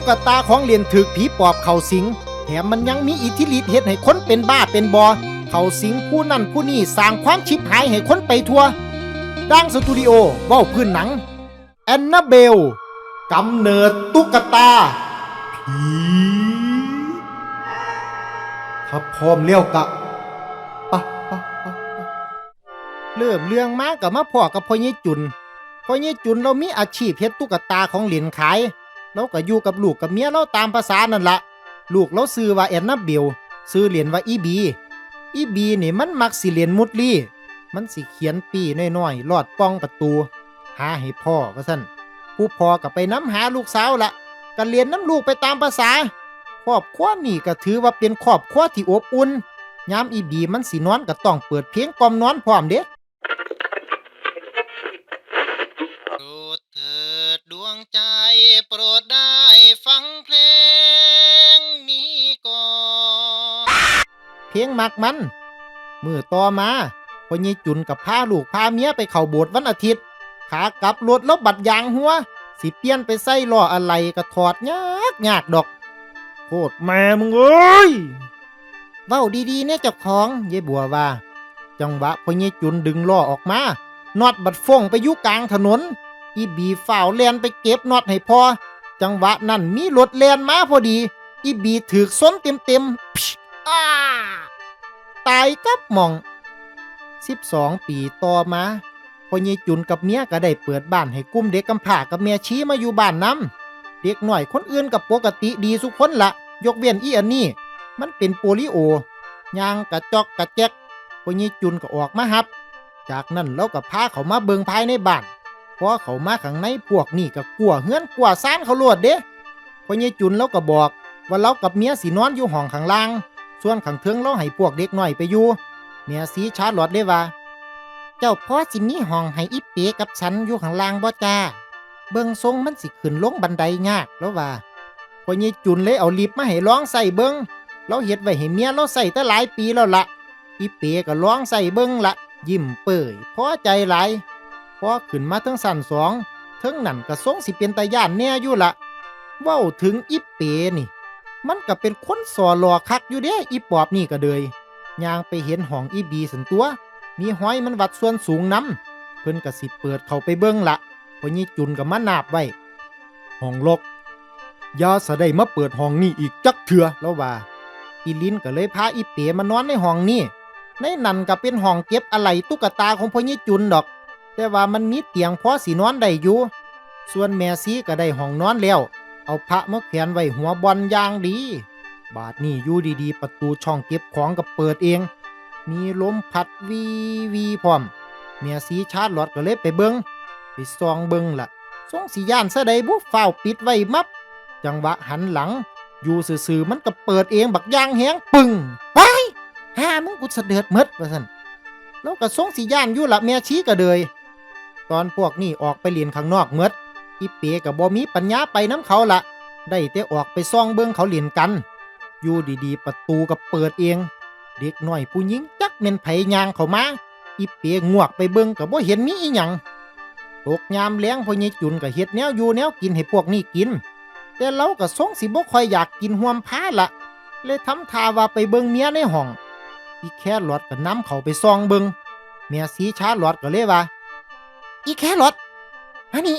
ตุ๊กตาของเลียนถึกผีปอบเข้าสิง แถมมันยังมีอิทธิฤทธิ์เฮ็ดให้คนเป็นบ้าเป็นบอ เข้าสิงผู้นั่นผู้นี่สร้างความชิบหายให้คนไปทั่วดังสตูดิโอเว้าพื้นหนังแอนนาเบลกำเนิดตุ๊กตาผีถ้าพร้อมแล้วกะปะปะปะเริ่มเรื่องมากับมาพ่อกับพ่อเยจุนพ่อเยจุนเรามีอาชีพเฮ็ดตุ๊กตาของเหรียญขาย เราก็อยู่กับลูกกับเมียเราตามภาษานั่นละลูกเราซื้อว่าแอนนาเบลซื้อเหรียญว่าอีบี อีบีนี่มันมักสิเหรียญมุดลี่ มันสิเขียนปีน้อยๆลอดป้องประตู หาให้พ่อว่าซั่นผู้พ่อก็ไปน้ำหาลูกสาวละก็เรียนน้ำลูกไปตามภาษาครอบครัวนี่ก็ถือว่าเป็นครอบครัวที่อบอุ่นยามอีบีมันสินอนก็ต้องเปิดเพลงกล่อมนอนพร้อมเด้ เพลงมักมัน มือต่อมาพ่อใหญ่จุนกับพาลูกพาเมียไปเข้าโบสถ์วันอาทิตย์ ขากลับรถแล้วบัดยางหัว สิเปียนไปใส่ล้ออะไรก็ถอดยากยากดอกโคตรแม่มึงเอ้ยเว้าดีๆเนี่ยเจ้าของยายบัวว่า จังหวะพ่อใหญ่จุนดึงล้อออกมาน็อตบัดฟงไปยู่กลางถนน อีบีฝ่าวแลนไปเก็บน็อตให้พอ จังหวะนั้นมีรถแลนมาพอดี อีบีถือส้นเต็มเต็มๆอ้า ตายกับหมอง12 ปีต่อมาพ่อใหญ่จุนกับเมียก็ได้เปิดบ้านให้กุ้มเด็กกำพร้ากับแม่ชี้มาอยู่บ้านนํเด็กหน่อยคนอื่นกับปกติดีสุคนละ ยกเว้นอีอันนี้ มันเป็นโปลิโอยางกระจอกกระแจกพ่อใหญ่จุนก็ออกมาฮับ จากนั้นเราก็พาเขามาเบิงภายในบ้านพอเขามาข้างในพวกนี่ก็กลัวเฮือนกลัวซ่านเขาโลดเด้พ่อใหญ่จุนเราก็บอก ว่าเรากับเมียสินอนอยู่ห้องข้างล่าง ส่วนขังเทิงเราให้พวกเด็กหน้อยไปอยู่เมียสีชาร์ลอดเลยว่า เจ้าพ่อสิมีห้องให้อีเป๋กับฉันอยู่ข้างล่างบ่จ้า เบิ่งทรงมันสิขึ้นลงบันไดยากแล้วว่าพอยี่จุนเลยเอาลิฟต์มาให้ร้องใส่เบิ่งเราเฮ็ดไว้ให้เมียเราใส่ตั้งหลายปีแล้วละอีเป๋ก็ร้องใส่เบิ่งละยิ้มเปื่อยพอใจหลายพอขึ้นมาทั้งสั่นสองทั้งนั่นก็ทรงสิเป็นตาย่านแน่อยู่ละเว้าถึงอีเป๋นี่ มันก็เป็นคนสอหลอคักอยู่เด้อีปอบนี่ก็เลยย่างไปเห็นห้องอีบีสันตัว มีห้อยมันวัดส่วนสูงน้ำเพิ่นก็สิเปิดเข้าไปเบิ่งละพอยี่จุนก็มานาบไว้ห้องลกยาสะได้มาเปิดห้องนี้อีกจักเถื่อแล้วว่า อีลินก็เลยพาอีเป๋มานอนในห้องนี้ในนั่นก็เป็นห้องเก็บอะไหล่ตุ๊กตาของพ่อยี่จุนดอก แต่ว่ามันมีเตียงพอสินอนได้อยู่ ส่วนแม่ซีก็ได้ห้องนอนแล้ว เอาพระมาแขวนไว้หัวบอลอย่างดี บาดนี้อยู่ดีๆ ประตูช่องเก็บของก็เปิดเอง มีลมพัดวีวีพร้อม เมียสีชาร์ลอดก็เลยไปเบิงไปซองเบิงละ่ะทรงสีย่านซะใดบุฝ้าวปิดไว้มับ จังหวะหันหลัง อยู่ซื่อๆมันก็เปิดเองบักยางแหงปึ้งไปห้ามึงกูเสด็จหมดว่าซั่นแล้วก็ทรงสีย่านอยู่ละเมียชี้ก็เลยตอนพวกนี้ออกไปเรียนข้างนอกเมด อีเป๋กับบ่มีปัญญาไปน้ำเขาละได้แต่ออกไปซ่องเบิ่งเขาเล่นกัน อยู่ดีๆ ประตูก็เปิดเอง เด็กน้อยผู้หญิงจักเม่นไผยางเขามาอีเป๋งวกไปเบิ่งก็บ่เห็นมีอีหยังตกยามแล้งพ่อใหญ่จุนก็เฮ็ดแนวอยู่แนวกินให้พวกนี้กิน แต่เราก็สงสิบ่ค่อยอยากกินห่วมผ้าละเลยทำทาว่าไปเบิ่งเมียในห้อง อีแค่หลอดก็นํเขาไปซองเบิงเมียสีชาหลอดก็เลยว่า อีแค่หลอดอันนี้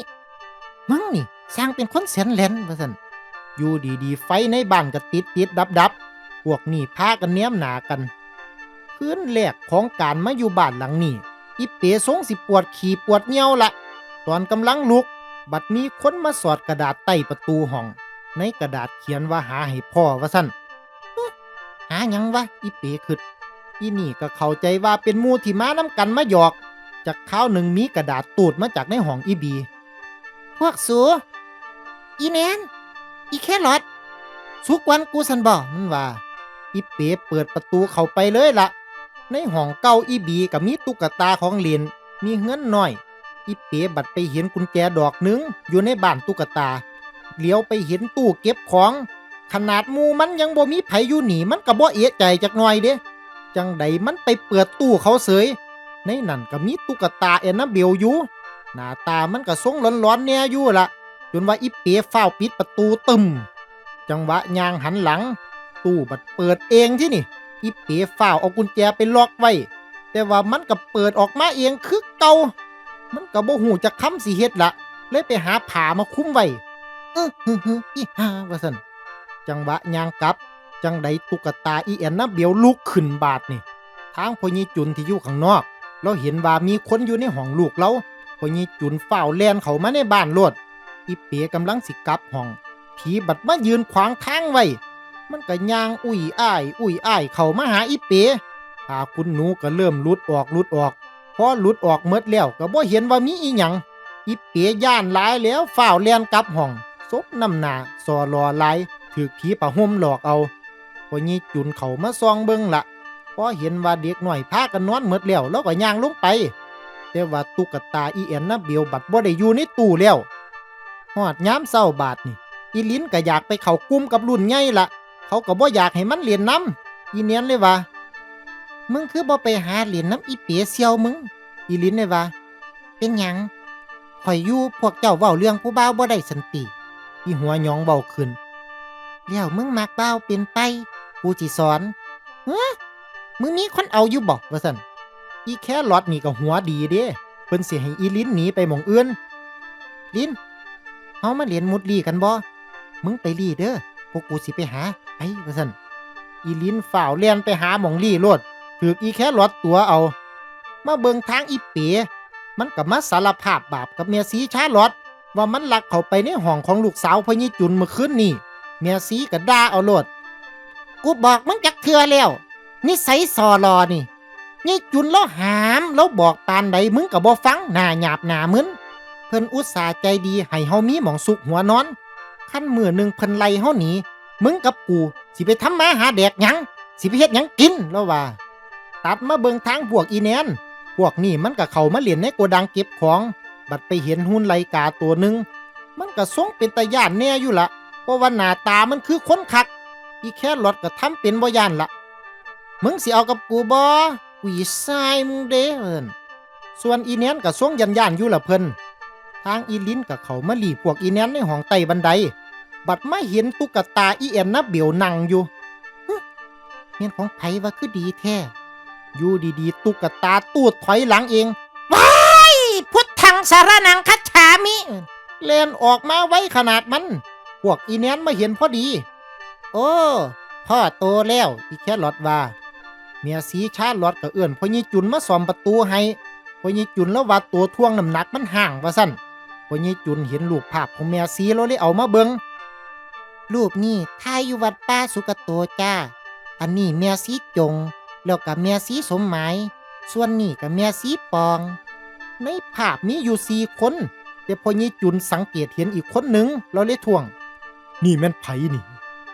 มึงนี่สร้างเป็นคนแสนแลนว่าสันอยู่ดีๆ ไฟในบ้านก็ติดติดดับดับพวกนี่พากันเนียมหนากัน พื้นแรกของการมาอยู่บ้านหลังนี้อีเป๋สงสิปวดขี่ปวดเงี้ยวละ ตอนกำลังลุก บัดมีคนมาสอดกระดาษใต้ประตูห้อง ในกระดาษเขียนว่าหาให้พ่อว่าสันหายังวะอีเป๋ขึ้นอีนี่ก็เข้าใจว่าเป็นมูที่มาน้ำกันมาหยอก จากข้าวหนึ่งมีกระดาษตูดมาจากในห้องอีบี พวกสูอีแนนอีแครอทสุกวันกูสันบ่มันว่า อีเป๋เปิดประตูเข้าไปเลยละในห้องเก่าอีบีกับมีตุ๊กตาของเล่นมีเงินหน้อย อีเป๋บัดไปเห็นกุญแจดอกหนึ่งอยู่ในบ้านตุ๊กตาเลี้ยวไปเห็นตู้เก็บของ ขนาดมูมันยังบ่มีไผอยู่หนีมันก็บ่เอะใจจักหน่อยเด้จังใดมันไปเปิดตู้เขาเสย ในนั่นก็มีตุ๊กตาแอนนาเบลอยู่ หน้าตามันก็ทรงร้อนๆแน่อยู่ละจนว่าอีเป๋ฝ้าปิดประตูตึม จังหวะยางหันหลัง ตู้บัดเปิดเองที่นี่ อีเป๋ฝ้าเอากุญแจไปล็อกไว้ แต่ว่ามันก็เปิดออกมาเองคือเก่ามันก็บ่หูจะค้ำสิเฮ็ดละเลยไปหาผ้ามาคุ้มไว้เออฮึฮึอีห่าว่าซั่นจังหวะยางกลับ จังใดตุ๊กตาอีแอนนาเบียวลุกขึ้นบาดนี่ทางพ่อยี่จุนที่อยู่ข้างนอก เราเห็นว่ามีคนอยู่ในห้องลูกเรา พอยี่จุนฝ้าวแลนเขามาในบ้านโลดอีเป๋กำลังสิกลับห้อง ผีบัดมายืนขวางทางไว้ มันก็ย่างอุ้ยอ้าย อุ้ยอ้ายเขามาหาอีเป๋พาคุณหนูก็เริ่มลุดออกลุดออกพอหลุดออกเมดแล้วก็บ่เห็นว่ามีอีหยังอีเป๋ย่านหลายแล้วฝ้าวแลนกลับห้องซบน้ำหนาซอรอหลายถือผีป่าห่มหลอกเอาพอยี่จุนเขามาซองเบิ่งละพอเห็นว่าเด็กหน่อยพากันนอนเมดแล้วแล้วก็ย่างลงไป แต่ว่าตุ๊กตาอีแอนนาเบียวบัดบ่ได้อยู่ในตู้แล้วฮอดยามเศร้าบาดนี่ อีลิ้นก็อยากไปเข้ากลุ่มกับรุ่นใหญ่ละเขาก็บ่อยากให้มันเรียนน้ำอีเนียนเลยว่า มึงคือบ่ไปหาเรียนน้ำอีเปียเซียวมึง อีลิ้นเลยว่าเป็นหยังข่อยอยู่พวกเจ้าเว้าเรื่องผู้บ่าวบ่ได้สันติ อีหัวหยองเว้าขึ้นแล้วมึงมักบ่าเป็นไป กูสิสอนเฮ้มึงมีคนเอาอยู่บ่ว่าซั่น อีแค่ลอดนี่ก็หัวดีเด้เพิ่นสิให้อีลิ้นหนีไปหม่องอื่น ลิ้นเฮามาเรียนมุดลี่กันบ่ มึงไปลี่เด้อ พวกกูสิไปหา ไปว่าซั่นอีลิ้นฝ่าวเลียนไปหาหม่องลี่โลดถืออีแค่ลอดตัวเอา มาเบิงทางอีเป๋มันก็มาสารภาพบาปกับเมียสีชาลอดว่ามันลักเข้าไปในห้องของลูกสาวพญิจุนเมื่อคืนนี่เมียสีก็ด่าเอาโลด กูบอกมึงจักเทือแล้ว นิสัยซอรอนี่ นี่จุนแล้วหามแล้วบอกปานใดมึงก็บ่ฟังหน้าหยาบหน้ามึนเพิ่นอุตส่าห์ใจดีให้เฮามีหมองสุกหัวนอนขั้นมือหนึ่งเพิ่นไล่เฮาหนีมึงกับกูสิไปทำมาหาแดกหยังสิไปเฮ็ดหยังกินแล้วว่า ตัดมาเบิงทางพวกอีแนนพวกนี่มันก็เข้ามาเล่นในโกดังเก็บของ บัดไปเห็นหุ่นไลกาตัวหนึ่งมันก็ทรงเป็นตาย่านแน่อยู่ละเพราะว่าหน้าตามันคือคนคัก อีแค่รถก็ทำเป็นบ่ย่านละมึงสิเอากับกูบ่ กูอีสายมึงเด้เอินส่วนอีแนนก็ทรงยันย่านอยู่ละเพิ่นทางอีลินกับเขามาหลีพวกอีแนนในห้องไต่บันได บัดไม่เห็นตุ๊กตาอีแอนนับเบียวนั่งอยู่เมียนของไผว่าคือดีแท้อยู่ดีๆ ตุ๊กตาตูดถอยหลังเองว้ายพุทธังสารนังคัจฉามิเลนออกมาไว้ขนาดมัน พวกอีแนนมาเห็นพอดี โอ้พ่อโตแล้วอีแค่หลอดว่า เมียสีชาลอดก็เอื้อนพ่อยี่จุนมาซ่อมประตูให้พอยี่จุนแล้วว่าตัวท่วงน้ำหนักมันห่างว่าสั่นพอยี่จุนเห็นรูปภาพของแม่ซีแล้วเลยเอามาเบิงรูปนี้ถ่ายอยู่วัดป้าสุกโตจ้า อันนี้แม่ซีจง แล้วกับแม่ซีสมหมาย ส่วนนี้กับแม่ซีปอง ในภาพมีอยู่สี่คนแต่พอยี่จุนสังเกตเห็นอีกคนหนึ่งเราเลยท่วง นี่แม่นไผนี่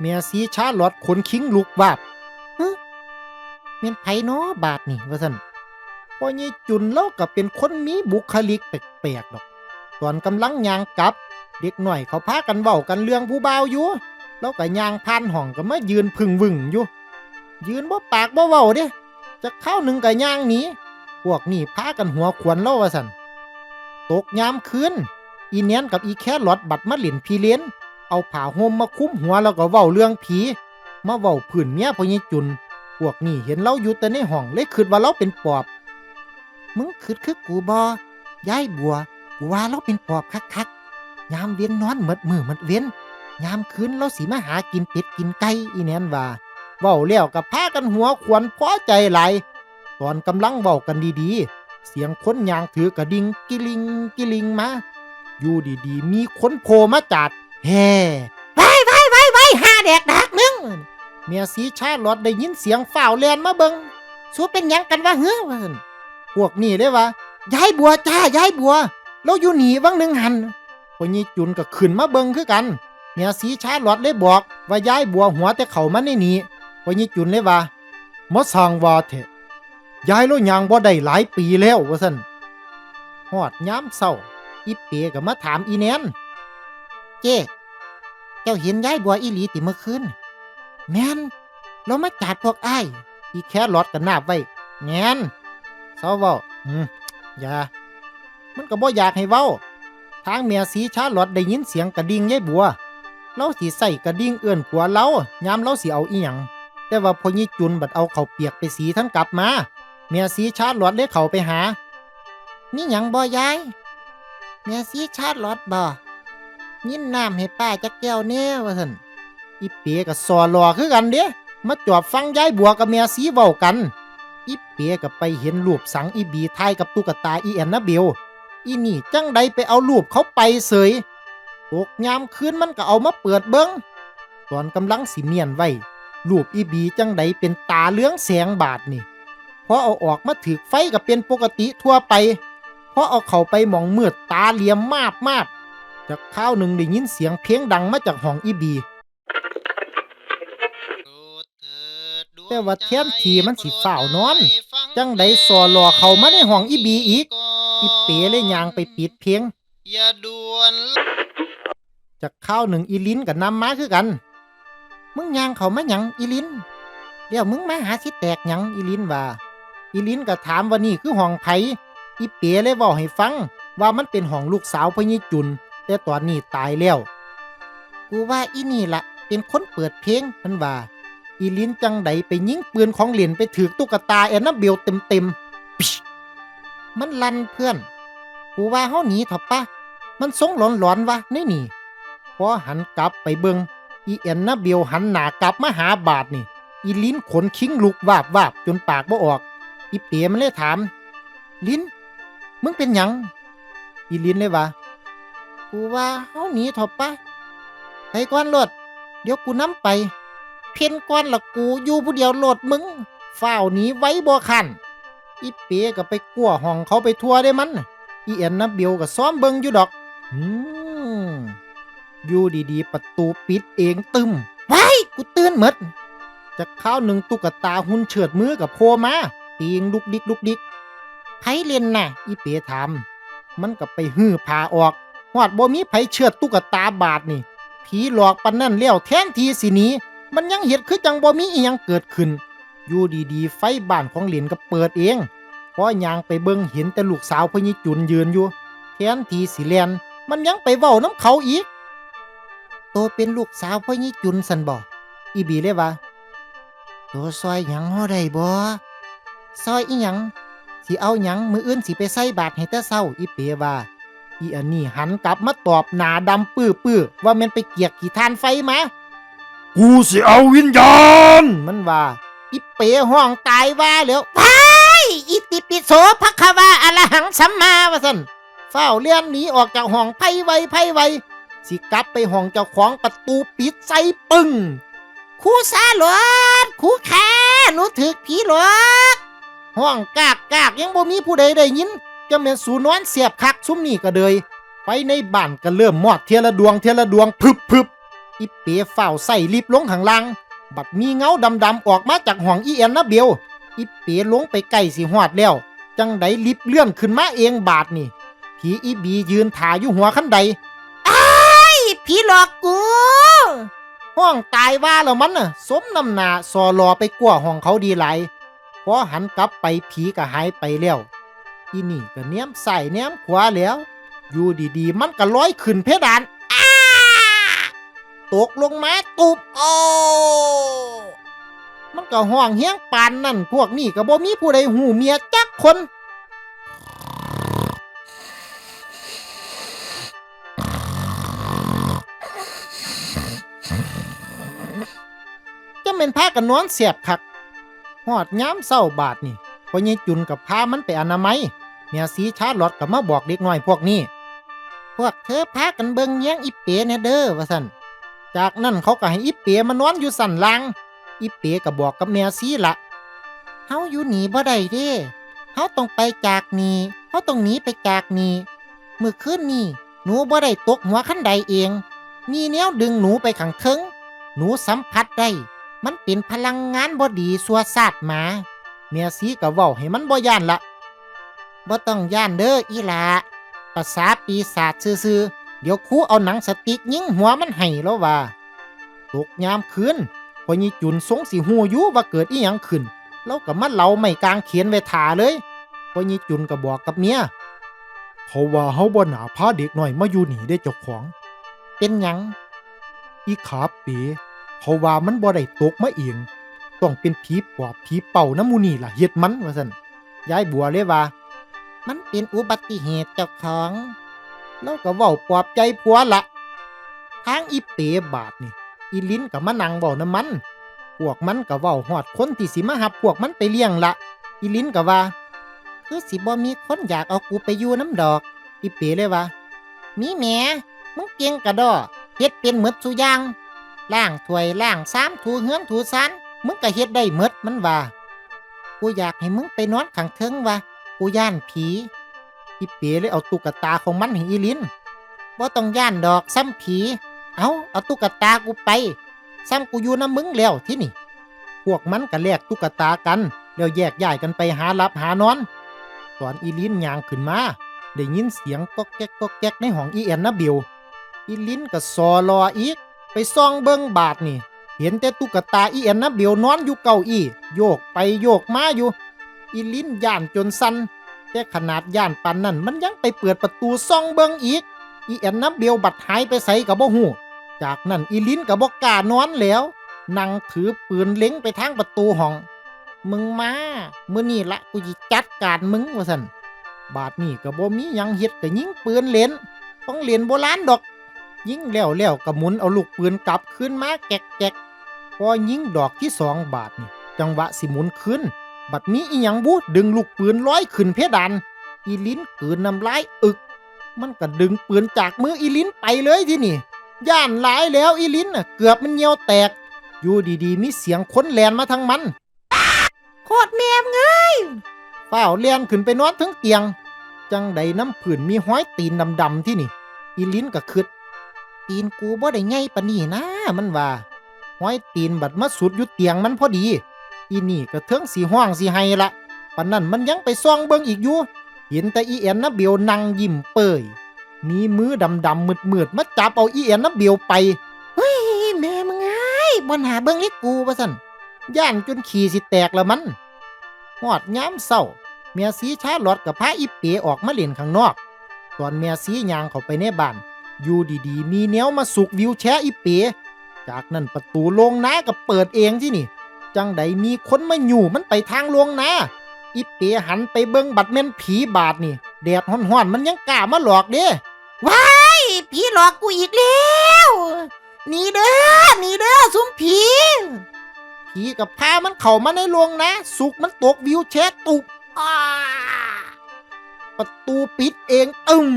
แม่ซีชาลอดขนคิงลูกวาบ แม่นไผเนาะบาทนี่ว่าสั่นพอยี่จุนเล่ากับเป็นคนมีบุคลิกแปลกๆดอก ตอนกำลังยางกลับ เด็กหน่อยเขาพากันเว้ากันเรื่องผู้บ่าวอยู่แล้วก็ยางผ่านห้องก็มายืนพึ่งวึ่งอยู่ ยืนบ่ปากบ่เว้าเด้จะเข้าหนึ่งก็ย่างหนีพวกนี่พากันหัวขวนเล่าว่าสันตกยามคืนอีเนียนกับอีแครอดบัดมาหลินพีเลนเอาผ้าห่มมาคุ้มหัวแล้วก็เว้าเรื่องผี มาเว้าผื่นเมียพอยี่จุน พวกนี่เห็นเราอยู่แต่ในห้องเลยคิดว่าเราเป็นปอบ มึงคิดคือกูบอยายบัว กูว่าเราเป็นปอบคักๆยามเวียนนอนหมดมือหมดเวียนยามคืนเราสิมาหากินเป็ดกินไก่อีแนนว่าเว้าแล้วกับพากันหัวขวนพอใจหลยตอนกำลังเว้ากันดีๆ เสียงคนยางถือกระดิ่งกิลิงกิลิงมา อยู่ดีๆ มีคนโผล่มาจัดแฮ่ไว้ไว้ไว้ไว้หาแดกดักมึง เมียสีชาลอดได้ยินเสียงฝ่าวแลนมาเบิงสูเป็นหยังกันวะเฮ้อว่าซั่นพวกนี่ได้วะยายบัวจ้ายายบัวเราอยู่หนีวังหนึ่งหันพอยี่จุนก็ขึ้นมาเบิงคือกันเมียสีชาลอดเลยบอกว่ายายบัวหัวแต่เขามันในนี้พอยี่จุนเลยว่ามาสร้างว่าเถอะยายเรายังบ่ได้หลายปีแล้วว่าซั่นฮอดย้ำเศร้าอีเปียก็มาถามอีแนนเจ๊เจ้าเห็นยายบัวอีหลีติเมื่อคืน แมนเรามาจัดพวกไอ้อีแค่รอดกันนาบไว้แงนเศร้าเว้าอืมอย่า มันก็บ่อยากให้เว้า ทางเมียสีชาหลอดได้ยินเสียงกระดิ่งยายบัว เราสิใส่กระดิ่งเอื้อนผัวเรายามเราสิเอาอีหยังแต่ว่าพอยี่จุนบัดเอาเขาเปียกไปสีทั้งกลับมา เมียสีชาร์ลอดเลยเขาไปหามีหยังบ่ยาย เมียสีชาร์ลอดบ่ยินน้ำให้ป้าจักแก้วแน่ว่าซั่น อีเปียกับซอรอคือกันเด้มาจอบฟังยายบัวกับเมียสีเว้ากัน อีเปียกับไปเห็นรูปสังอีบีทายกับตุ๊กตาอีแอนนาเบล อีนี่จังใดไปเอารูปเขาไปเสยตกยามคืนมันก็เอามาเปิดเบิงตอนกำลังสิเมียนไว้รูปอีบีจังใดเป็นตาเหลืองแสงบาดนี่พอเอาออกมาถือไฟก็เป็นปกติทั่วไปพอเอาเข้าไปมองมืดตาเหลี่ยมมาบมาบจากข้าวหนึ่งได้ยินเสียงเพลงดังมาจากห้องอีบี แต่ว่าเทียมทีมันสิฝ่าวนอน จังใดซอรอเขามาในห้องอีบีอีก อีเป๋เลยยางไปปิดเพลงอย่าด่วนจากข้าวหนึ่งอีลินกับน้ำม้าคือกัน มึงยางเขามาหยังอีลินเดี๋ยวมึงมาหาสิแตกหยังอีลินว่า อีลินก็ถามว่านี่คือห้องไผอีเป๋เลยบอกให้ฟัง ว่ามันเป็นห้องลูกสาวพญิจุน แต่ตอนนี้ตายแล้ว กูว่าอีนี่ละเป็นคนเปิดเพลงมันว่า อีลินจังใดไปยิงปืนของเหรียญไปถือตุ๊กตาแอนนาเบลเต็มเต็มๆมันลันเพื่อน กูว่าเฮาหนีเถอะปะ มันทรงหลอนหลอนๆวะนี่นี่พอหันกลับไปเบิงอีแอนนาเบลหันหน้ากลับมาหาบาทนี่ อีลิ้นขนคิ้งลุกวาบวาบจนปากบ่ออก อีเปียมันเลยถาม ลิ้น มึงเป็นหยัง อีลิ้นเลยว่ากูว่าเฮาหนีเถอะปะไปก่อนโลดเดี๋ยวกูน้ำไป เพนก่อนละกูอยู่ผู้เดียวโหลดมึงเฝ้าวหนีไว้บ่คันอีเปียก็ไปกั้วห้องเขาไปทั่วได้มันอีแอนนาเบลก็ซ้อมเบิงอยู่ดอกอืมอยู่ดีๆ ประตูปิดเองตึมไว้กูตื่นหมดจากข้าวหนึ่งตุ๊กตาหุ่นเฉิดมือกับโพมาตีงลุกดิกลุกดิกไผเล่นน่ะ อีเป๋ถามมันก็ไปฮื้อพาออกหอดบ่มีไผเชือดตุ๊กตาบาดนี่ผีหลอกปันนั่นแล้วแทนทีสินี้ มันยังเห็ดคือจังบ่มีอีหยังเกิดขึ้น อยู่ดีๆ ไฟบ้านของเหรียญก็เปิดเองพอยางไปเบิ่งเห็นแต่ลูกสาวพญิจุนยืนอยู่แทนทีสิแลนมันยังไปเว้าน้ำเขาอีก โตเป็นลูกสาวพญิจุนสันบ่อีบีเลยว่าโตซอยหยังเฮาได้บ่ซอยอีหยังสิเอาหยังมืออื่นสิไปใส่บาตรให้แต่เศร้าอีเปว่าอีอันนี้หันกลับมาตอบหนาดำปื้อปื้อๆว่าแมันไปเกียกขี่ทานไฟมา กูสิเอาวิญญาณ มันว่าอีเป๋ห้องตายว่าแล้วว้ายอิติปิโสภควาอรหังสัมมาวะสันเฝ้าเลี้ยนหนีออกจากห้องไพ่ไวไพ่ไวสิกลับไปห้องเจ้าของประตูปิดใส่ปึ้งครูสาหลวดครูแค่หนูถึกผีหลวดห้องกากกากยังบ่มีผู้ใดได้ยินจะเป็นสูนอนเสียบคักซุ้มนี่ก็เลยไปในบ้านก็เริ่มมอดเทียละดวงเทียละดวงพึบพึบ อีเป๋เฝ้าวใส่ลิบลงข้างล่าง บัดมีเงาดำๆออกมาจากห้องอีแอนนะเบลอีเป๋ลงไปใกล้สิหอดแล้ว จังไดลิฟต์เลื่อนขึ้นมาเองบาดนี่ ผีอีบียืนถ่ายอยู่หัวขั้นใดอ้ายผีหลอกกูห้องตายว่าแล้วมันน่ะ สมน้ำหนาซอรอไปกลัวห้องเขาดีหลายพอหันกลับไปผีก็หายไปแล้วอีนี่ก็เนียมใส่เนียมขวาแล้ว อยู่ดีๆ มันก็ลอยขึ้นเพดานอ้า ตกลงมาตุบโอ้มันก็ห้องเฮียงปานนั่น พวกนี้ก็บ่มีผู้ใดหูเมียจักคนจะเป็นพากันนอนเสียบคักหอดย้ำเศร้าบาทนี่พอยายจุนกับพามันไปอนามัยเมียสีชาร์ลอตก็มาบอกเด็กน้อยพวกนี้ พวกเธอพากันเบิงเยียงอีเป๋แน่เด้อว่าสัน จากนั้นเขาก็ให้อีเปียมานอนอยู่สันหลัง อีเปียก็บอกกับแม่ซีละเฮาอยู่หนีบ่ได้เด้เฮาต้องไปจากนี่เฮาต้องหนีไปจากนี่เมื่อคืนนี่หนูบ่ได้ตกหัวขั้นใดเอง มีแนวดึงหนูไปขังเทิงหนูสัมผัสได้ มันเป็นพลังงานบ่ดีสัวซาดมาแม่ซีก็เว้าให้มันบ่ย่านละบ่ต้องย่านเด้ออีหลาภาษาปีศาจซื่อๆ เดี๋ยวครูเอาหนังสติ๊กยิงหัวมันให้แล้วว่า ตกยามคืนพอยีจุนสงสิหูอยู่ว่าเกิดอีหยังขึ้น แล้วก็มาเล่าไม่กลางเขียนไว้ถาเลยพอยีจุนก็บอกกับเมียเขาว่าเฮาบ่หนาพาเด็กหน้อยมาอยู่หนีได้เจ้าของ เป็นหยัง อีขาเป๋เขาว่ามันบ่ได้ตกมาเอง ต้องเป็นผีปอบผีเป่าน้ำมูนี่ล่ะเฮ็ดมันว่าซั่นยายบัวเลยว่า มันเป็นอุบัติเหตุเจ้าของ แล้วก็เว้าปลอบใจผัวละทางอีเป๋บาดนี่ อีลิ้นก็มานั่งเว้าน้ำมัน พวกมันก็เว้าฮอดคนที่สิมาหับพวกมันไปเลี้ยงละอีลิ้นก็ว่า คือสิบ่มีคนอยากเอากูไปอยู่น้ำดอก อีเป๋เลยว่า มีแหมมึงเก่งกระดอเฮ็ดเป็นหมดสุย่างล่างถวยล่างซ้ำถูเฮือนถูซานมึงก็เฮ็ดได้หมดมันว่า กูอยากให้มึงไปนอนขังเทิงว่า กูย่านผี อีเป๋เลยเอาตุ๊กตาของมันให้อีลินว่าต้องย่านดอกซ้ำผี เอาเอาตุ๊กตากูไป ซ้ำกูอยู่น้ำมึงแล้วที่นี่ พวกมันก็แลกตุ๊กตากัน แล้วแยกย้ายกันไปหาหลับหานอน ตอนอีลินย่างขึ้นมา ได้ยินเสียงก๊อกแก๊กก๊อกแก๊กในห้องอีแอนนะบิว อีลินก็ซอรออีก ไปซ่องเบิ้งบาทนี่ เห็นแต่ตุ๊กตาอีแอนนะบิวนอนอยู่เก้าอี้ โยกไปโยกมาอยู่ อีลินย่านจนสัน แต่ขนาดย่านปันนั่นมันยังไปเปิดประตูซ่องเบิงอีก อีแอนนะบิวบัดหายไปใส่กับบ่หูจากนั้นอีลินกับบ่กล้านอนแล้วนั่งถือปืนเล็งไปทางประตูห้อง มึงมามื้อนี้ละกูจะจัดการมึงว่าซั่นบาดนี้ก็บ่มียังเฮ็ดก็ยิงปืนเล่นต้องเล่นโบราณดอก ยิงแล้วแล้วก็หมุนเอาลูกปืนกลับขึ้นมาแกกๆพอยิงดอกที่สองบาทนี่จังหวะสิหมุนขึ้น บัดมีอีหยังบูดึงลูกปืนร้อยขึ้นเพดาน อีลิ้นกืนน้ำลายอึก มันก็ดึงปืนจากมืออีลิ้นไปเลยที่นี่ ย่านหลายแล้วอีลิ้นน่ะเกือบมันเหี่ยวแตก อยู่ดีๆ มีเสียงคนแลนมาทางมัน โคตรแมมไงเฝ้าวเลียนขึ้นไปนอนทั้งเตียง จังใดน้ำผื่นมีห้อยตีนดำๆที่นี่ อีลิ้นก็คืดตีนกูบ่ได้ไงปะนี่นะมันว่าห้อยตีนบัดมาสุดอยู่เตียงมันพอดี อีนี่ก็เทิงสีห้องสีไห้ละปานนั้นมันยังไปซ่องเบิ่งอีกอยู่ เห็นแต่อีแอนนะเบียวนั่งยิ้มเปยมีมือดำๆมืดๆมาจับเอาอีแอนนะเบียวไป เฮ้ยแม่มึงไงบนหาเบิ่งเล็กกูว่าสั่นย่านจนขี่สิแตกละมันหอดย้ำเศร้า เมียสีชาหลอดกับพาอีเป๋ออกมาเล่นข้างนอก ตอนเมียสียางเข้าไปในบ้าน อยู่ดีๆ มีแนวมาสุกวิวแชร์อีเป๋จากนั้นประตูโรงน้าก็เปิดเองที่นี่ จังใดมีคนมาอยู่มันไปทางโรงนาอีเป๋หันไปเบิ่งบัดแม่นผีบาดนี่แดดห้อนๆมันยังกล้ามาหลอกเด้ว้ายผีหลอกกูอีกแล้วหนีเด้อหนีเด้อซุมผีผีกับพามันเข้ามาในโรงนะ สุกมันตกวิวแชร์ตุบอ้าประตูปิดเองตึง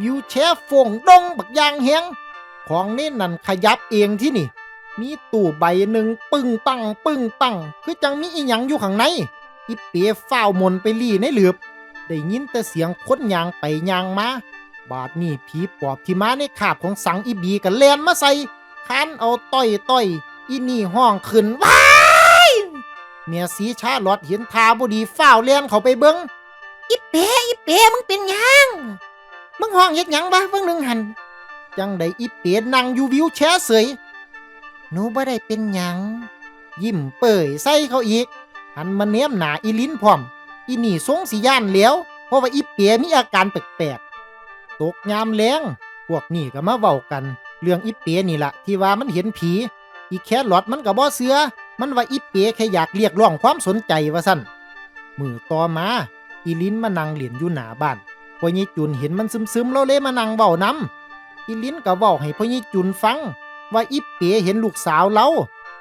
วิวแชร์ฟงดงบักอยางเฮงของนี่นั่นขยับเองที่นี่ มีตู้ใบหนึ่งปึ้งปังปึ้งปัง คือจังมีอีหยังอยู่ข้างใน อีเปียฝ้าวมนไปลี่ในเหลือบได้ยินแต่เสียงคนยางไปยางมา บาดนี่ผีปอบที่มาในขาบของสังอีบีกันแลนมาใส่คันเอาต้อยต้อยอีนี่ห้องขึ้นว้าเมียสีชาลอดเห็นทาบดีฝ้าวเลียนเขาไปเบิงอีเป๋อีเป๋มึงเป็นหยังมึงห้องเฮ็ดหยังบ้าเบิ่งหนึ่งหันจังได้อีเป๋นั่งอยู่วิวแชร์เสย หนูบ่ได้เป็นหยัง ยิ้มเปื่อยใส่เขาอีก หันมาเนียมหนาอีลิ้นพร้อม อีนี่สงสีย่านแล้ว เพราะว่าอีเป๋มีอาการแปลกๆ ตกยามแล้งพวกนี่ก็มาเว้ากัน เรื่องอีเป๋นี่ละที่ว่ามันเห็นผี อีแครอทมันก็บ่เสือ มันว่าอีเป๋แค่อยากเรียกร้องความสนใจว่าสั่นมือต่อมาอีลิ้นมานั่งเหรียญอยู่หน้าบ้านพ่อยี่จุนเห็นมันซึมๆแล้วเลยมานั่งเว้านํอีลิ้นก็เว้าให้พ่อยี่จุนฟัง ว่าอีเป๋เห็นลูกสาวเรา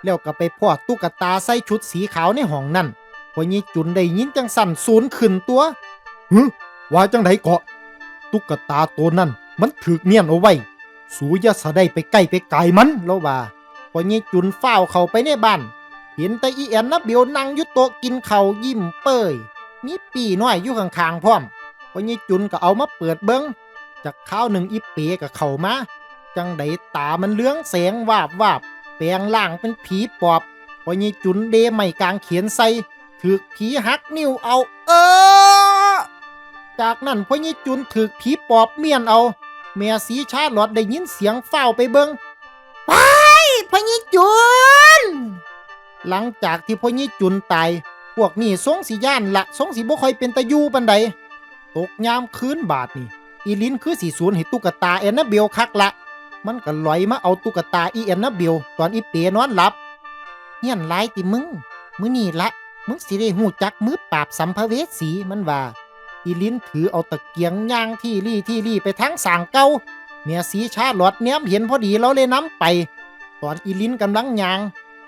แล้วก็ไปพอดตุ๊กตาใส่ชุดสีขาวในห้องนั่นพอยี่จุนได้ยินจังสั่นศูนขึ้นตัวฮึว่าจังไดเกาะ ตุ๊กตาตัวนั้นมันถึกเมียนเอาไว้ สูยาสะได้ไปใกล้ไปไกลมันแล้วว่าพอยี่จุนเฝ้าเข้าไปในบ้าน เห็นแต่อีแอนนับเบียวนั่งอยู่โต๊ะกินข้าวยิ้มเป้ย มีปีน้อยอยู่ข้างๆพร้อมพอยี่จุนก็เอามาเปิดเบิงจากข้าวหนึ่งอีเป๋ก็เข้ามา จังไดตามันเลื้องแสงวาบวาบแปลงร่างเป็นผีปอบพอยี่จุนเดไม่กลางเขียนใส่ถือผีหักนิ้วเอา เออ จากนั้นพอยี่จุนถือผีปอบเมียนเอา เมียสีชาหลอดได้ยินเสียงเฝ้าไปเบิงไปพญิจุน หลังจากที่พญิจุนตายพวกนี้ทรงสีย่านละทรงสีบ่คอยเป็นตะยูปันใดตกยามคืนบาทนี่อีลินคือสีสูนให้ตุ๊กตาแอนนาเบลคักละ มันก็ลอยมาเอาตุ๊กตาอีแอนนาเบลตอนอีเปยนอนหลับเฮียนหลายติมึง มื้อนี่ละ มึงสิได้หูจักมือปราบสัมภเวสีมันว่า อีลิ้นถือเอาตะเกียงย่างที่รี่ที่รี่ไปทั้งสางเก่าเมียสีชาหลอดเนี้ยมเห็นพอดีเราเลยน้ำไป ตอนอีลิ้นกำลังยาง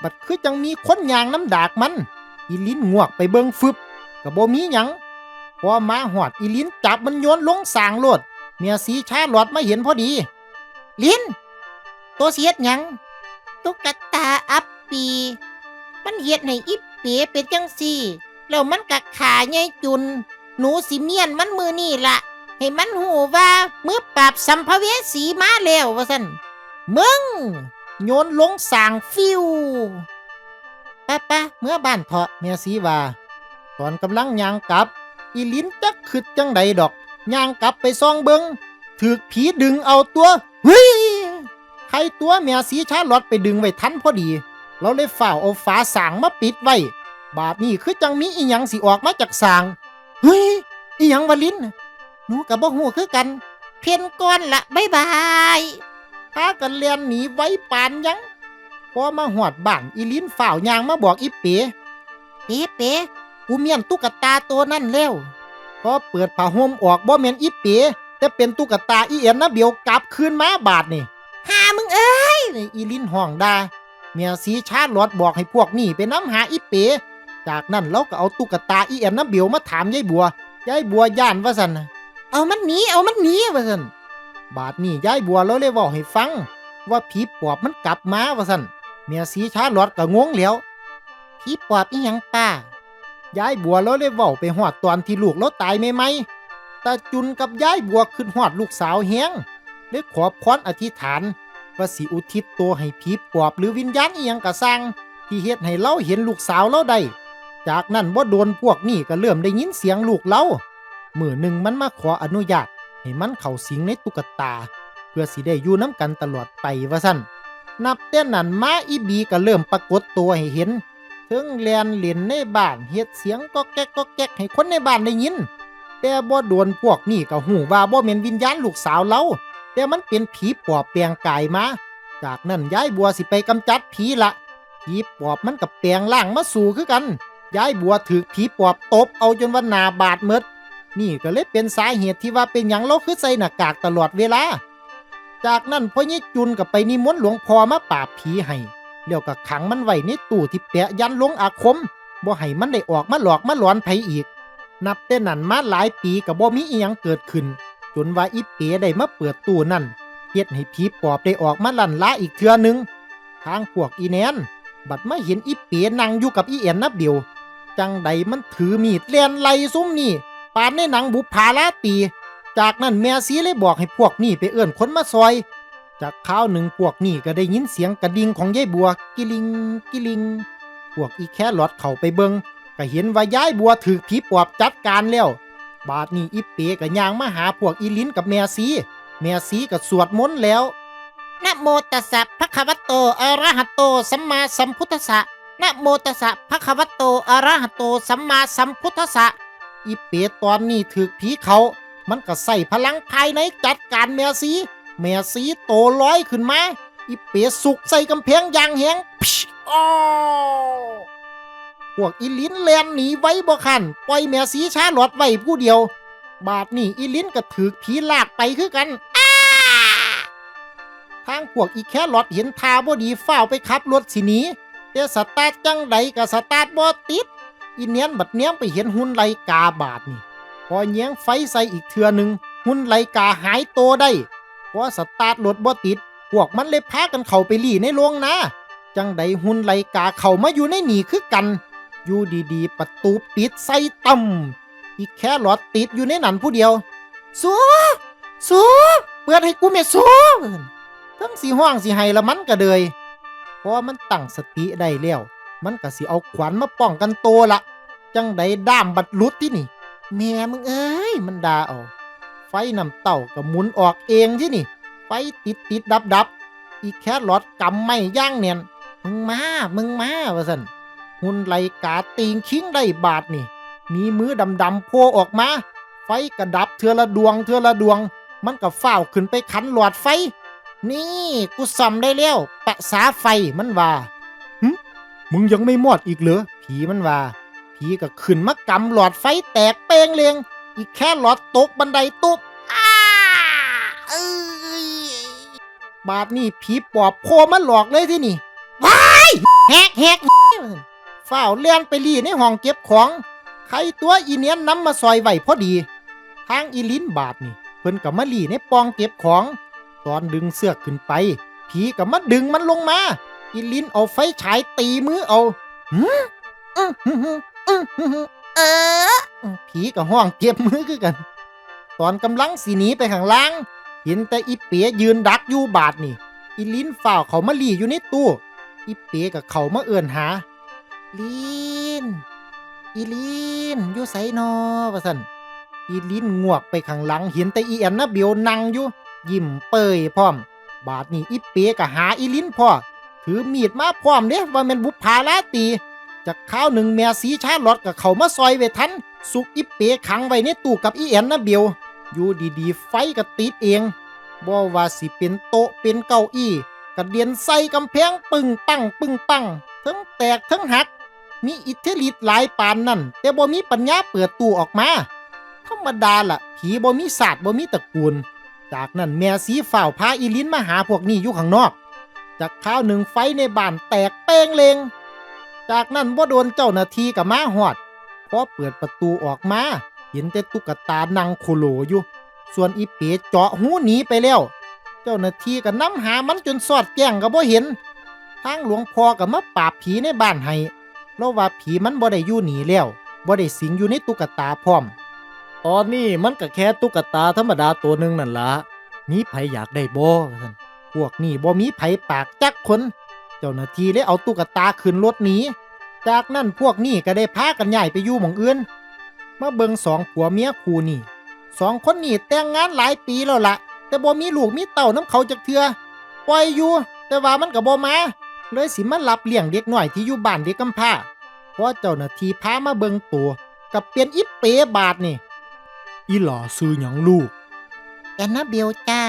บัดคือจังมีคนยางน้ำดากมัน อีลิ้นงวกไปเบิงฟึบก็บ่มีหยังพอมาหอดอีลิ้นจับมันโยนลงสางโลดเมียสีชาหลอดมาเห็นพอดี ลิ้น ตัวเสียดหยังตุ๊กตาอัปปี มันเฮ็ดให้อิปเป๋เป็นจังซี่ แล้วมันกัขาใหญ่จุน หนูสิเมียนมันมือนี่ละให้มันหูว่ามือปราบสัมภเวสีมาแล้วว่าซั่นมึง โยนลงสางฟิวป้าป้าเมื่อบ้านเถาะเมียสีว่าตอนกำลังย่างกลับ อีลิ้นจักขึ้นจังใดดอกย่างกลับไปซองเบิงถือผีดึงเอาตัว ใครตัวเมียสีชาลอดไปดึงไว้ทันพอดี เราเลยฝ่าเอาฝาสางมาปิดไว้ บาดนี้คือจังมีอีหยังสิออกมาจากสาง เฮ้ย อีหยังวะลิ้น หนูกับบ่หูคือกัน เพียนก้อนละบายบายพากันเลียนหนีไว้ปานยังพอมาหอดบ้านอีลิ้นฝ่าวยางมาบอกอีเป๋เป๋เป๋กูเมียนตุ๊กตาตัวนั่นแล้วพอเปิดผ้าห่มออกบ่แม่นอีเป๋แต่เป็นตุ๊กตาอีเอ็นนะเบียวกลับคืนมาบาดนี่ มึงเอ้ยอีลินห้องดาเมียสีชาลอดบอกให้พวกนี่ไปน้ำหาอีเป๋จากนั้นเราก็เอาตุ๊กตาอีเอ็นนะเบียวมาถามยายบัวยายบัวย่านว่าสันเอามันหนีเอามันหนีว่าสันบาดนี้ยายบัวเราเลยบอกให้ฟัง ว่าผีปอบมันกลับมาว่าสันเมียสีชาลอดก็งงแล้วผีปอบอีหยังป้ายายบัวเราเลยเว้าไปหอดตอนที่ลูกเราตายไม่ไหมตาจุนกับยายบัวขึ้นหอดลูกสาวแฮงเลยขอพรอธิษฐาน ว่าสิอุทิศตัวให้ผีปอบหรือวิญญาณอีหยังกะสร้างที่เฮ็ดให้เราเห็นลูกสาวเราได้ จากนั้นบ่โดนพวกนี่ก็เริ่มได้ยินเสียงลูกเรามือหนึ่งมันมาขออนุญาต ให้มันเข้าสิงในตุ๊กตา เพื่อสิได้อยู่น้ำกันตลอดไปว่าซั่นนับแต่นั้นมาอีบีก็เริ่มปรากฏตัวให้เห็นถึงแลนเล่นในบ้านเฮ็ดเสียงก็แก๊กก็แก๊กให้คนในบ้านได้ยิน แต่บ่โดนพวกนี่ก็หูว่าบ่แม่นวิญญาณลูกสาวเรา แต่มันเป็นผีปอบแปลงกายมา จากนั้นยายบัวสิไปกำจัดผีละผีปอบมันกับแปลงร่างมาสู่คือกันยายบัวถือผีปอบตบเอาจนว่าหนาบาดเมดนี่ก็เลยเป็นสาเหตุที่ว่าเป็นอย่างเราคือใส่หน้ากากตลอดเวลา จากนั้นพ่อยี่จุนกับไปนิมนต์หลวงพ่อมาปราบผีให้แล้วก็ขังมันไว้ในตู้ที่แปะยันลงอาคมบ่ให้มันได้ออกมาหลอกมาหลอนไผอีก นับแต่นั้นมาหลายปีก็บ่มีอีหยังเกิดขึ้น จนว่าอีเป๋ได้มาเปิดตู้นั่นเฮ็ดให้ผีปอบได้ออกมาลั่นล้าอีกเทื่อหนึง ทางพวกอีแนนบัดมาเห็นอีเป๋นั่งอยู่กับอีเอ็นนับเดียว จังใดมันถือมีดเลียนไล่ซุ้มนี่ปานในหนังบุพาลาตี จากนั้นแม่ซีเลยบอกให้พวกนี่ไปเอื้อนคนมาซอย จากข้าวหนึ่งพวกนี่ก็ได้ยินเสียงกระดิ่งของยายบัว กิลิงกิลิง พวกอีแค่หลอดเข้าไปเบิงก็เห็นว่ายายบัวถือผีปอบจัดการแล้ว บาดนี้อีเป๋ก็ย่างมาหาพวกอีลินกับแม่ซีแม่ซีก็สวดมนต์แล้วนะโมตัสสะภะคะวะโตอะระหะโต สัมมาสัมพุทธัสสะนะโมตัสสะภะคะวะโตอะระหะโต สัมมาสัมพุทธัสสะอีเป๋ตอนนี้ถือผีเขา มันก็ใส่พลังภายในจัดการแม่ซีแม่สีโตลอยขึ้นมาอีเป๋สุกใส่กำแพงอย่างแหงพิอ้อ พวกอีลินแลนหนีไว้บ่คันปล่อยแม่สีช้าหลอดไว้ผู้เดียว บาดนี่อีลินก็ถือผีลากไปคือกันอ้าทางพวกอีแครอดเห็นทาบ่ดีฝ้าไปขับรถสินีแต่สตาร์ทจังใดก็สตาร์ทบ่ติดอีเนียนบัดเนียงไปเห็นหุ่นไลกาบาดนี่ พอแย้งไฟใส่อีกเทือหนึ่งหุ่นไลกาหายโตวได้เพอสตาร์ทรถบ่ติด พวกมันเลยพากันเข้าไปหลี่ในโรงนะจังใดหุ่นไลกาเข้ามาอยู่ในหนีคือกัน อยู่ดีๆ ประตูปิดใส่ต่ำอีแค่หลอดติดอยู่ในนั้นผู้เดียวสัวสัวเปิดให้กูแม่สัวทั้งสีห้องสีไห้ละมันก็เลยพอมันตั้งสติได้แล้วมันก็สิเอาขวานมาป้องกันโตวละจังใดด้ามบัดลุดที่นี่แม่มึงเอ้ยมันด่าเอาไฟนำเต่าก็หมุนออกเองที่นี่ ไฟติดติดดับดับอีแค่หลอดกำไม่ย่างเนียนมึงมา มึงมาว่าสัน หุ่นไหลกาตีงคิงได้บาทนี่ มีมือดำๆโผล่ออกมา ไฟกระดับเทือละดวงเทือละดวง มันก็ฝ้าขึ้นไปขันหลอดไฟ นี่กูซ่อมได้แล้วปะสาไฟมันว่าหึมึงยังไม่มอดอีกเหรอผีมันว่า ผีก็ขึ้นมากำหลอดไฟแตกเป้งเลียง อีกแค่หลอดตกบันไดตุ๊บบาดนี่ผีปอบโผล่มาหลอกเลยที่นี่ว้ายแฮกแฮก ฝ้าวเลียนไปรีในห้องเก็บของ ใครตัวอีเนียนนำมาซอยไว้พอดี ทางอีลินบาดนี่ เพิ่นกับมาลีในปองเก็บของ ตอนดึงเสื้อขึ้นไป ผีกับมาดึงมันลงมา อีลินเอาไฟฉายตีมือเอาหืมอื้อหือหืออื้อหือหือเออ ผีกับห้องเจ็บมือคือกัน ตอนกำลังสีหนีไปข้างล่าง เห็นแต่อีเปียยืนดักอยู่บาดนี่ อีลินฝ่าวเขามาลีอยู่ในตู้ อีเปียกับเขามาเอื่นหา ลินอีลินอยู่ไสนอว่าสันอีลินงวกไปข้างหลังเห็นแต่อีแอนนะเบียวนั่งอยู่ ยิ้มเปยพร้อม บาดนี้อีเปียก็หาอีลินพ่อ ถือมีดมาพร้อมเด้ว่าแมันบุพาลาตีจากข้าวหนึ่งแม่สีชาลอดกับเขามาซอยไว้ทัน สุกอีเปียขังไว้ในตู้กับอีแอนนะเบียว อยู่ดีๆ ไฟก็ติดเองบ่ว่าสิเป็นโต๊ะเป็นเก้าอี้กระเด็นใส่กำแพงปึ้งปังปึ้งปังทั้งแตกทั้งหัก มีอิทธิฤทธิ์หลายปานนั่น แต่บ่มีปัญญาเปิดตู้ออกมา ธรรมดาล่ะ ผีบ่มีศาสตร์บ่มีตระกูล จากนั้นแม่สีฝ่าวพาอีลินมาหาพวกนี้อยู่ข้างนอก จากข้าวหนึ่งไฟในบ้านแตกเป้งเลง จากนั้นบ่โดนเจ้าหน้าที่กับมาหอดพอเปิดประตูออกมา เห็นแต่ตุ๊กตานังโคโลอยู่ ส่วนอีเป๋เจาะหูหนีไปแล้ว เจ้าหน้าที่ก็นํหามันจนสอดแจ้งก็บ่เห็น ทางหลวงพ่อก็มาปราบผีในบ้านให้ เราว่าผีมันบ่ได้อยู่หนีแล้วบ่ได้สิงอยู่ในตุ๊กตาพร้อม ตอนนี้มันก็แค่ตุ๊กตาธรรมดาตัวหนึ่งนั่นละมีไผอยากได้บ่ท่านพวกนี้บ่มีไผปากจักคน เจ้าหน้าที่เลยเอาตุ๊กตาขึ้นรถหนีจากนั้นพวกนี้ก็ได้พากันย้ายไปอยู่หม่องอื่นมาเบิงสองผัวเมียคู่นี่สองคนนี่แต่งงานหลายปีแล้วละแต่บ่มีลูกมีเต้าน้ำเขาจักเทือปล่อยอยู่ แต่ว่ามันก็บ่มา เลยสิมารับเลี้ยงเด็กน้อยที่อยู่บ้านเด็กกำพร้าเพราะเจ้าหน้าที่พามาเบิงตัวกับเปลี่ยนอิปเปบาทนี่ อีหล่าซื้อหยังลูก แอนนาเบลจ้า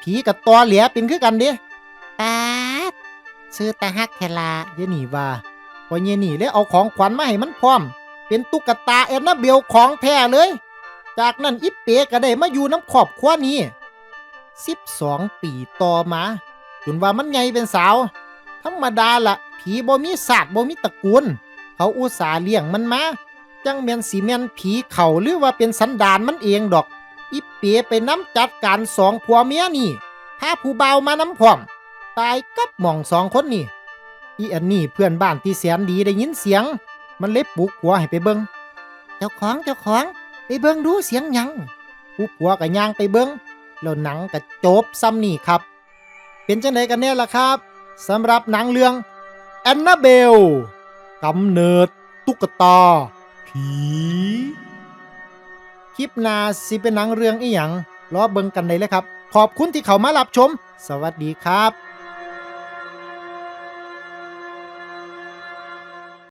ผีกับตอเหลียเป็นคือกันเด้ตาดซื้อตาฮักแคลาเยนี่ว่าพอเยนี่เลยเอาของขวัญมาให้มันพร้อม เป็นตุ๊กตาแอนนาเบลของแท้เลย จากนั้นอิปเปก็ได้มาอยู่น้ำขอบครัวนี้สิบสองปีต่อมาจนว่ามันใหญ่เป็นสาว ธรรมดาละผีบ่มีศาสตร์บ่มีตระกูล เขาอุตส่าห์เลี้ยงมันมา จังแม่นสีแม่นผีเขาหรือว่าเป็นสันดานมันเองดอก อีเปียไปน้ำจัดการสองผัวเมียนี่พาผู้เบามาน้ำพร้อม ตายกับหม่องสองคนนี่ อีอันนี่เพื่อนบ้านที่แสนดีได้ยินเสียง มันเล็บปุกผัวให้ไปเบิงเจ้าของเจ้าของไปเบิงดูเสียงยังผู้ผัวก็ย่างไปเบิงแล้วหนังก็จบซ้ำนี่ครับ เป็นจังไดกันแน่ล่ะครับ สำหรับหนังเรื่องแอนนาเบลกำเนิดตุ๊กตาผีคลิปนาสิเป็นหนังเรื่องอีหยังรอเบิ่งกันได้เลยครับ ขอบคุณที่เขามารับชม สวัสดีครับ